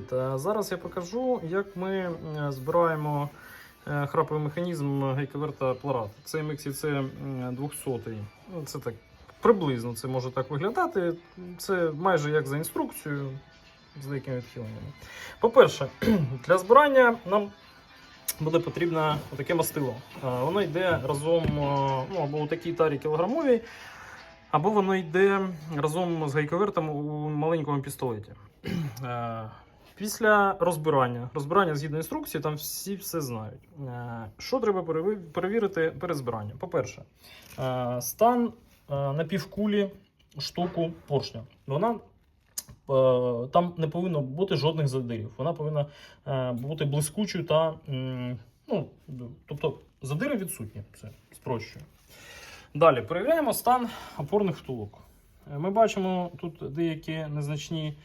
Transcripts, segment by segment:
Привіт! Зараз я покажу, як ми е, збираємо е, храповий механізм гайковерта Пларат. Це MXC 200. Ну, Це так приблизно це може так виглядати. Це майже як за інструкцією з деякими відхиленнями. По-перше, для збирання нам буде потрібно таке мастило. Воно йде разом е, ну, або у такій тарі кілограмовій, або воно йде разом з гайковертом у маленькому пістолеті. Після розбирання, розбирання згідно інструкції, там всі все знають. Е, Що треба перевірити перед збиранням? По-перше, е, стан е, напівкулі штуку поршня. Вона там не повинно бути жодних задирів. Вона повинна бути блискучою та. Ну, тобто задири відсутні. Це спрощує. Далі перевіряємо стан опорних втулок. Ми бачимо тут деякі незначні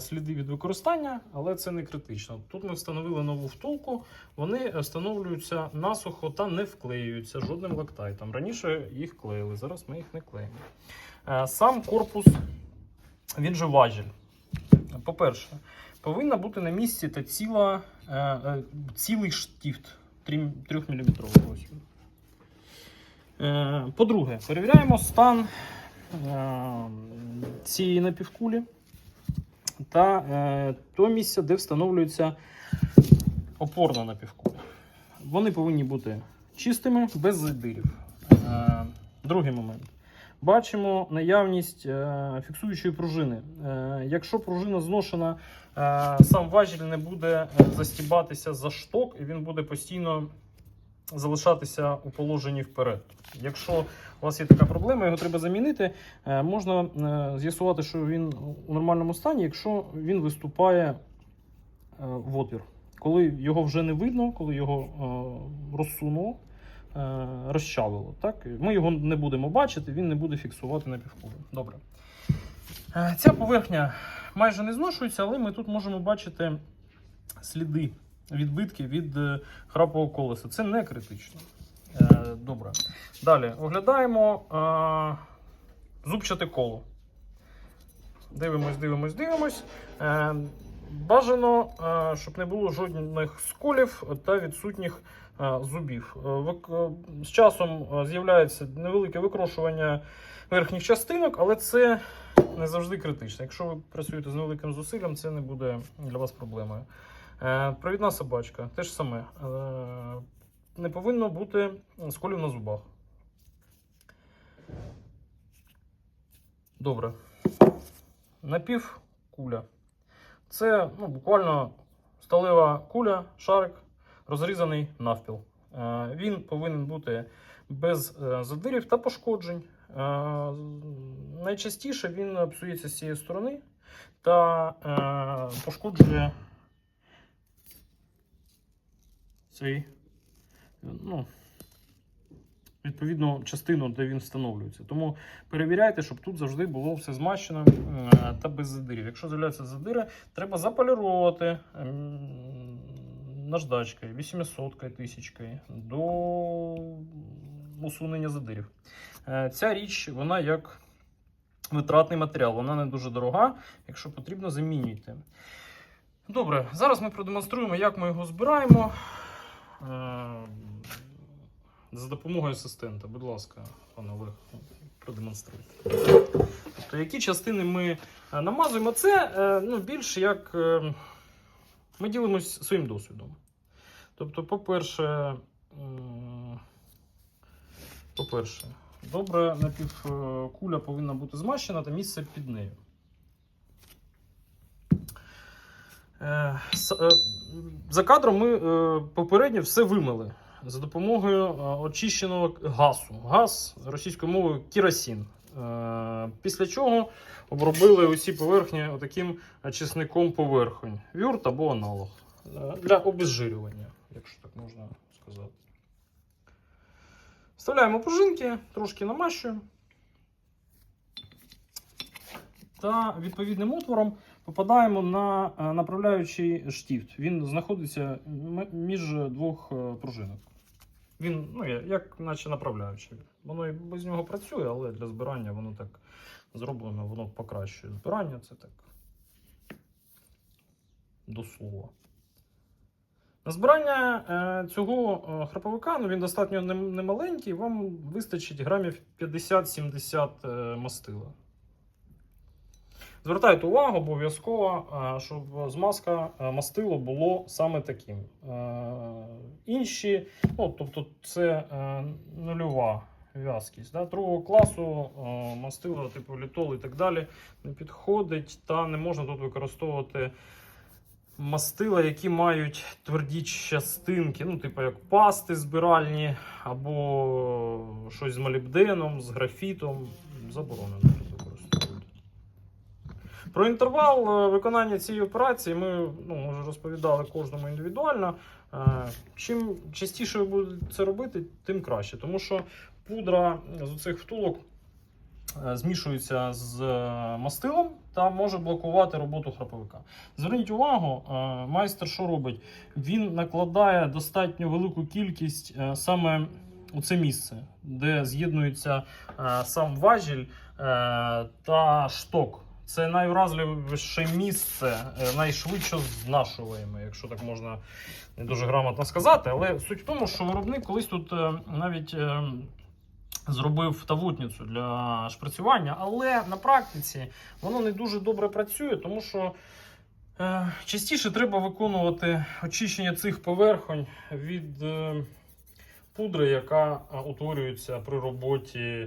сліди від використання, але це не критично. Тут ми встановили нову втулку, вони встановлюються насухо та не вклеюються жодним лактайтом. Раніше їх клеїли, зараз ми їх не клеїмо. Е, Сам корпус, він же важіль. По-перше, повинна бути на місці та ціла, е, е, цілий штифт 3 мм. Е, По-друге, перевіряємо стан е, цієї напівкулі та е, то місце, де встановлюється опорна напівкуля. Вони повинні бути чистими, без задирів. Е, Другий момент. Бачимо наявність е, фіксуючої пружини. Е, якщо пружина зношена, е, сам важіль не буде е, застібатися за шток, і він буде постійно залишатися у положенні вперед. Якщо у вас є така проблема, його треба замінити. е, Можна е, з'ясувати, що він у нормальному стані, якщо він виступає е, в отвір. Коли його вже не видно, коли його розсунуло, розчавило. Так? Ми його не будемо бачити, він не буде фіксувати на півкулі. Добре. Ця поверхня майже не зношується, але ми тут можемо бачити сліди, відбитки від е, храпового колеса. Це не критично. Е, Добре. Далі оглядаємо е, зубчате коло. Дивимось, дивимось, дивимось. Бажано, щоб не було жодних сколів та відсутніх зубів. З часом з'являється невелике викрошування верхніх частинок, але це не завжди критично. Якщо ви працюєте з невеликим зусиллям, це не буде для вас проблемою. Е, Провідна собачка теж саме. Е, Не повинно бути сколів на зубах. Добре. Напівкуля. Це ну, буквально сталева куля, шарик, розрізаний навпіл. Е, Він повинен бути без задирів та пошкоджень. Найчастіше він псується з цієї сторони та пошкоджує цей, ну, відповідно, частину, де він встановлюється. Тому перевіряйте, щоб тут завжди було все змащено е, та без задирів. Якщо з'являються задири, треба заполіровувати ем, наждачкою, 800 1000 до усунення задирів. Е, Ця річ, вона як витратний матеріал, вона не дуже дорога. Якщо потрібно, замінюйте. Добре, зараз ми продемонструємо, як ми його збираємо. Е, За допомогою асистента, будь ласка, пане Олег, продемонструйте. Тобто, які частини ми е, намазуємо, це е, ну, більш як ми ділимось своїм досвідом. Тобто, по-перше, по-перше, добре напівкуля повинна бути змащена та місце під нею. Е, с- е, За кадром ми е, попередньо все вимили за допомогою е, очищеного газу. Газ російською мовою керосин. Е, Після чого обробили усі поверхні таким чесником поверхонь. Вюрт або аналог. Е, Для обезжирювання, якщо так можна сказати. Вставляємо пружинки, трошки намащуємо. Та відповідним отвором попадаємо на е, направляючий штифт. Він знаходиться між двох е, пружинок. Він, ну, як наче направляючий. Воно і без нього працює, але для збирання воно так зроблено, воно покращує збирання. Це так до слова. На збирання е, цього храповика ну, він достатньо немаленький, вам вистачить грамів 50-70 е, мастила. Звертайте увагу обов'язково, е, щоб змазка е, мастило було саме таким. Е, Інші, ну, тобто це нульова в'язкість. Да? Другого класу мастило, типу літол і так далі, не підходить, та не можна тут використовувати мастила, які мають тверді частинки, ну, типу як пасти збиральні, або щось з молібденом, з графітом. Заборонено. Про інтервал е, виконання цієї операції ми ну, вже розповідали кожному індивідуально. Е, Чим частіше ви будете це робити, тим краще. Тому що пудра з цих втулок е, змішується з мастилом та може блокувати роботу храповика. Зверніть увагу, майстер що робить? Він накладає достатньо велику кількість саме у це місце, де з'єднується сам важіль та шток. Це найуразливіше місце, е, найшвидше знашуємо, якщо так можна не дуже грамотно сказати. Але суть в тому, що виробник колись тут е, навіть е, зробив тавутницю для шпрацювання, але на практиці воно не дуже добре працює, тому що частіше треба виконувати очищення цих поверхонь від пудри, яка утворюється при роботі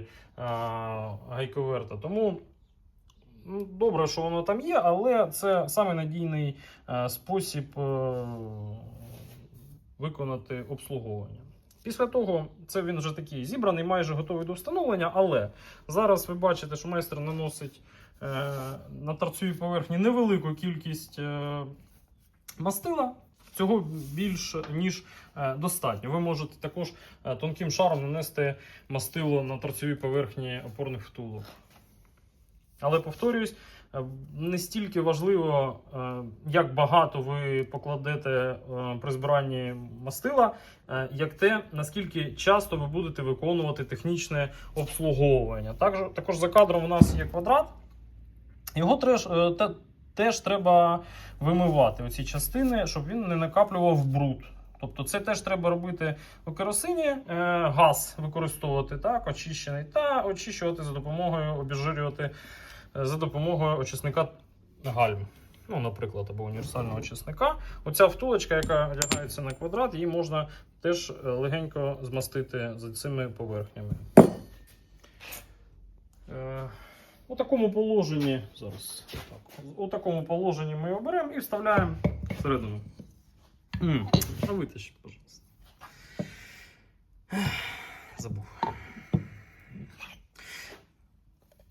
гайковерта. Тому добре, що воно там є, але це саме надійний е, спосіб е, виконати обслуговування. Після того це він вже такий зібраний, майже готовий до встановлення, але зараз ви бачите, що майстер наносить е, на торцевій поверхні невелику кількість мастила. Цього більш ніж достатньо. Ви можете також тонким шаром нанести мастило на торцевій поверхні опорних втулок. Але повторюсь, е, не стільки важливо, е, як багато ви покладете е, при збиранні мастила, як те, наскільки часто ви будете виконувати технічне обслуговування. Також, також за кадром у нас є квадрат. Його теж, те- теж треба вимивати оці частини, щоб він не накаплював бруд. Тобто це теж треба робити у керосині, газ використовувати так, очищений, та очищувати за допомогою, обезжирювати е, за допомогою очисника гальм. Ну, наприклад, або універсального очисника. Оця втулочка, яка одягається на квадрат, її можна теж е, легенько змастити за цими поверхнями. Е, у такому положенні зараз так, у такому положенні ми його беремо і вставляємо всередину. А витащи, пожалуйста. Забув.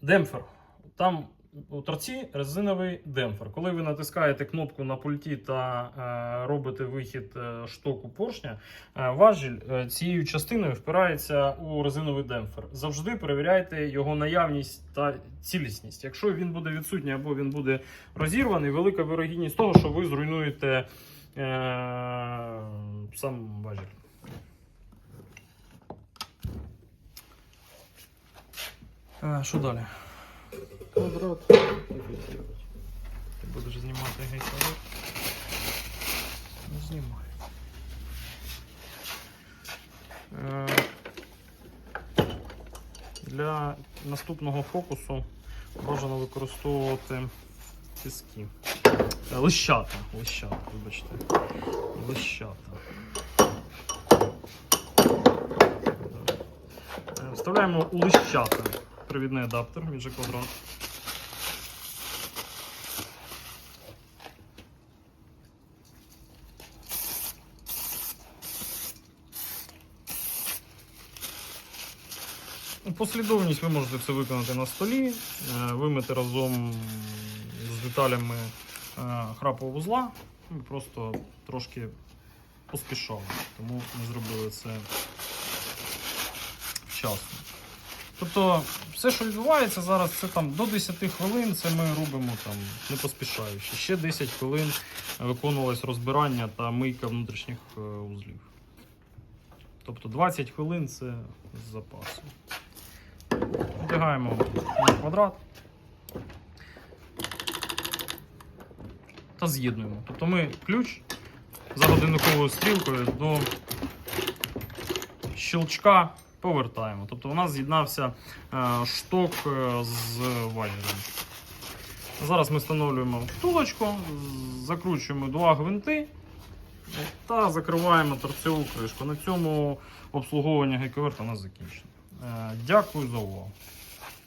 Демпфер. Там у торці резиновий демпфер. Коли ви натискаєте кнопку на пульті та е, робите вихід е, штоку поршня, е, важіль цією частиною впирається у резиновий демпфер. Завжди перевіряйте його наявність та цілісність. Якщо він буде відсутній або він буде розірваний, велика вирогідність того, що ви зруйнуєте сам важіль. Що далі? Квадрат. Ти будеш знімати гейковер? Не знімай. Е, Для наступного фокусу бажано використовувати тиски. Е, Лищата. Лищата, вибачте. Лищата. Е, Вставляємо у лищата провідний адаптер, він квадрат. Послідовність ви можете все виконати на столі, е, вимити разом з деталями е, храпового вузла. Ми просто трошки поспішали, тому ми зробили це вчасно. Тобто, все, що відбувається зараз, це там до 10 хвилин, це ми робимо там не поспішаючи. Ще 10 хвилин виконувалось розбирання та мийка внутрішніх е, узлів. Тобто 20 хвилин це з запасу. Одягаємо на квадрат. та з'єднуємо. Тобто ми ключ за годинниковою стрілкою до щелчка повертаємо. Тобто у нас з'єднався е, шток е, з валером. Зараз ми встановлюємо втулочку, закручуємо два гвинти та закриваємо торцеву кришку. На цьому обслуговування гайковерта у нас закінчено. Е, Дякую за увагу.